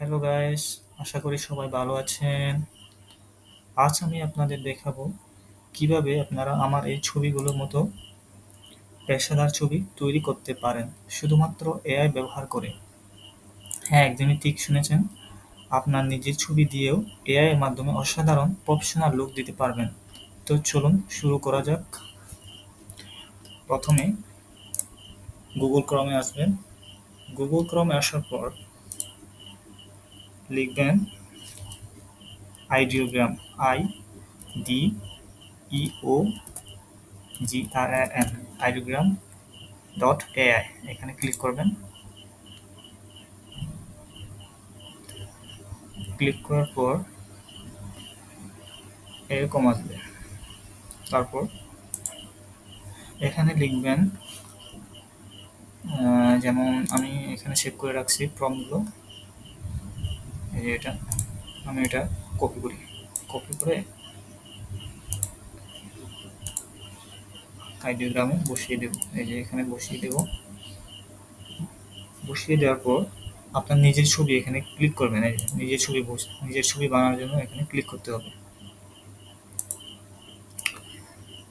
Hello guys আশা করি সবাই ভালো আছেন। আজ আমি আপনাদের দেখাবো কীভাবে আপনারা আমার এই ছবিগুলোর মতো পেশাদার ছবি তৈরি করতে পারেন। শুধুমাত্র এআই ব্যবহার করে। হ্যাঁ একদমই ঠিক শুনেছেন। আপনার নিজের ছবি দিয়েও এআই এর মাধ্যমে অসাধারণ প্রফেশনাল লুক দিতে পারবেন। তো চলুন শুরু করা যাক। প্রথমে গুগল ক্রমে আসবেন। গুগল ক্রমে আসার পর লিখবেন Ideogram I D E O G R N, Ideogram dot AI এখানে ক্লিক করবেন। ক্লিক করার পর এরকম আসবে। তারপর এখানে লিখবেন যেমন আমি এখানে সেভ করে রাখছি ফর্মগুলো এই যে এটা, আমি এটা কপি করি। কপি করে আইডিওগ্রামে বসিয়ে দেব। এই যে এখানে বসিয়ে দেব। বসিয়ে দেওয়ার পর আপনার নিজের ছবি এখানে ক্লিক করবেন। এই নিজের ছবি নিজের ছবি বানানোর জন্য এখানে ক্লিক করতে হবে।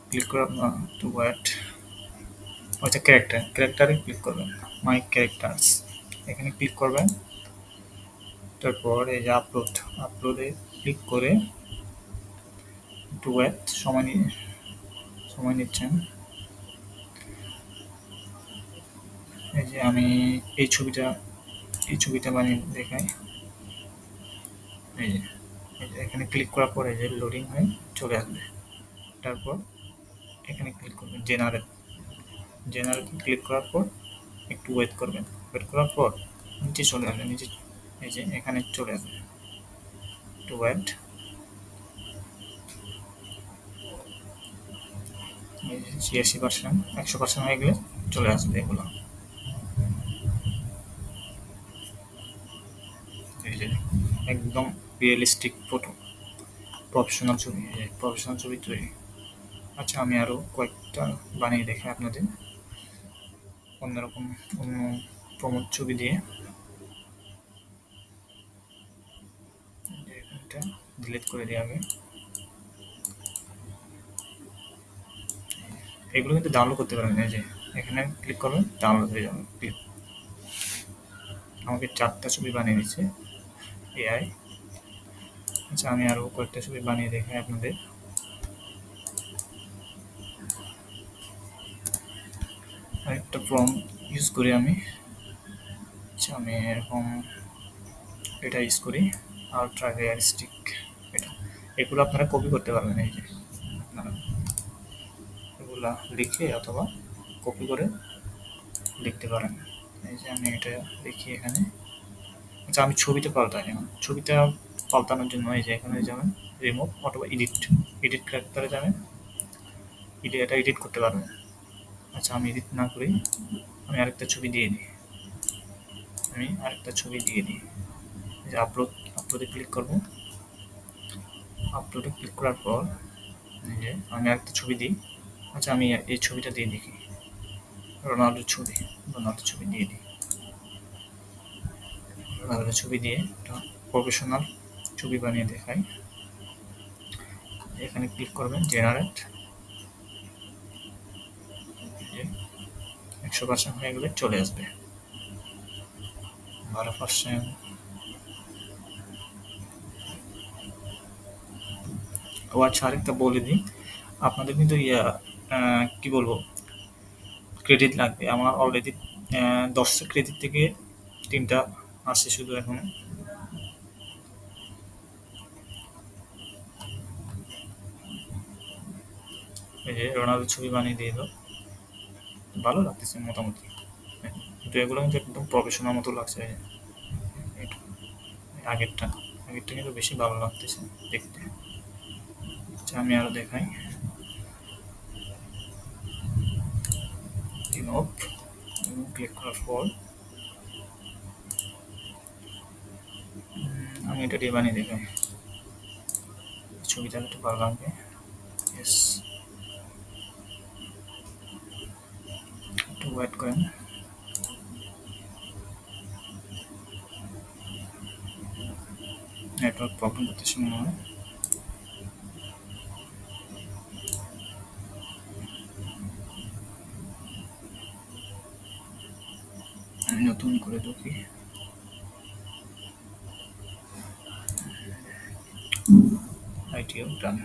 ক্লিক করে আপনার টু ওয়াট ওইটা ক্যারেক্টার ক্যারেক্টারে ক্লিক করবেন। মাই ক্যারেক্টার্স এখানে ক্লিক করবেন। তারপর এই যে আপলোড আপলোডে ক্লিক করে একটু ওয়েট সময় নিয়ে, সময় নিচ্ছেন। এই যে আমি এই ছবিটা এই ছবিটা বানিয়ে দেখাই। এই যে এখানে ক্লিক করার পরে যে লোডিং হয়ে, চলে আসবে। তারপর এখানে ক্লিক করবেন জেনারেট জেনারেট ক্লিক করার পর একটু ওয়েট করবেন। ওয়েট করার পর নিচে চলে আসবে, নিচে এই যে এখানে চলে আসবে। টু ওয়েট ছিয়াশি পার্সেন্ট একশো পার্সেন্ট হয়ে গেলে চলে আসবে এগুলো। একদম রিয়েলিস্টিক ফটো প্রফেশনাল ছবি প্রফেশনাল ছবি তৈরি। আচ্ছা আমি আরও কয়েকটা বানিয়ে দেখাই আপনাদের। অন্যরকম অন্য প্রমোদ ছবি দিয়ে। ডিলিট করে দিই আগে এগুলো কিন্তু ডাউনলোড করতে পারেন, এই যে এখানে ক্লিক করবেন ডাউনলোড হয়ে যাবে আমাকে চারটা ছবি বানিয়ে দিচ্ছে এআই আচ্ছা আমি আরও কয়েকটা ছবি বানিয়ে দেখাই আপনাদের। আরেকটা ফর্ম ইউজ করি আমি। আচ্ছা আমি এরকম এটা ইউজ করি আলট্রা রিয়ালিস্টিক এগুলো আপনারা কপি করতে পারবেন এই যে। আপনারা এগুলা লিখে অথবা কপি করে লিখতে পারেন। এই যে আমি এটা লিখি এখানে। আচ্ছা আমি ছবিতে পাল্টাই এখন। ছবিটা পাল্টানোর জন্য এই যে এখানে যাবেন রিমুভ অথবা এডিট এডিট ক্যারেক্টারে যাবেন। এডিট এটা এডিট করতে পারবেন। আচ্ছা আমি এডিট না করি আমি আরেকটা ছবি দিয়ে দিই। আমি আরেকটা ছবি দিয়ে দিই। যে আপলোড আপলোডে ক্লিক করব। আপলোডে ক্লিক করার পর যে আমি আরেকটা ছবি দিই। আচ্ছা আমি এই ছবিটা দিয়ে দেখি। রোনাল্ডোর ছবি রোনাল্ডোর ছবি দিয়ে দিই। রোনাল্ডোর ছবি দিয়ে একটা প্রফেশনাল ছবি বানিয়ে দেখাই। এখানে ক্লিক করবেন জেনারেট একশো পার্সেন্ট হয়ে গেলে চলে আসবে। বারো পার্সেন্ট ও আচ্ছা আরেকটা বলে দিই। আপনাদের কিন্তু ইয়া কি বলব ক্রেডিট লাগবে। আমার অলরেডি দশটা ক্রেডিট থেকে তিনটা আসছে শুধু এখন। এই যে রোনাল্ডো ছবি বানিয়ে দিয়ে দাও। ভালো লাগতেছে মোটামুটি। কিন্তু এগুলো কিন্তু একদম প্রফেশনাল মতো লাগছে। আগেরটা আগেরটা কিন্তু বেশি ভালো লাগতেছে দেখতে। আচ্ছা আমি আরও দেখাই। ক্লিক করার পর আমি এটা বানিয়ে দেখাই ছবিটা একটু ভালো লাগবে। একটু ওয়েট করেন। নেটওয়ার্ক প্রবলেম করতেছে মনে নতুন করে ঢুকি। আইটিও ডান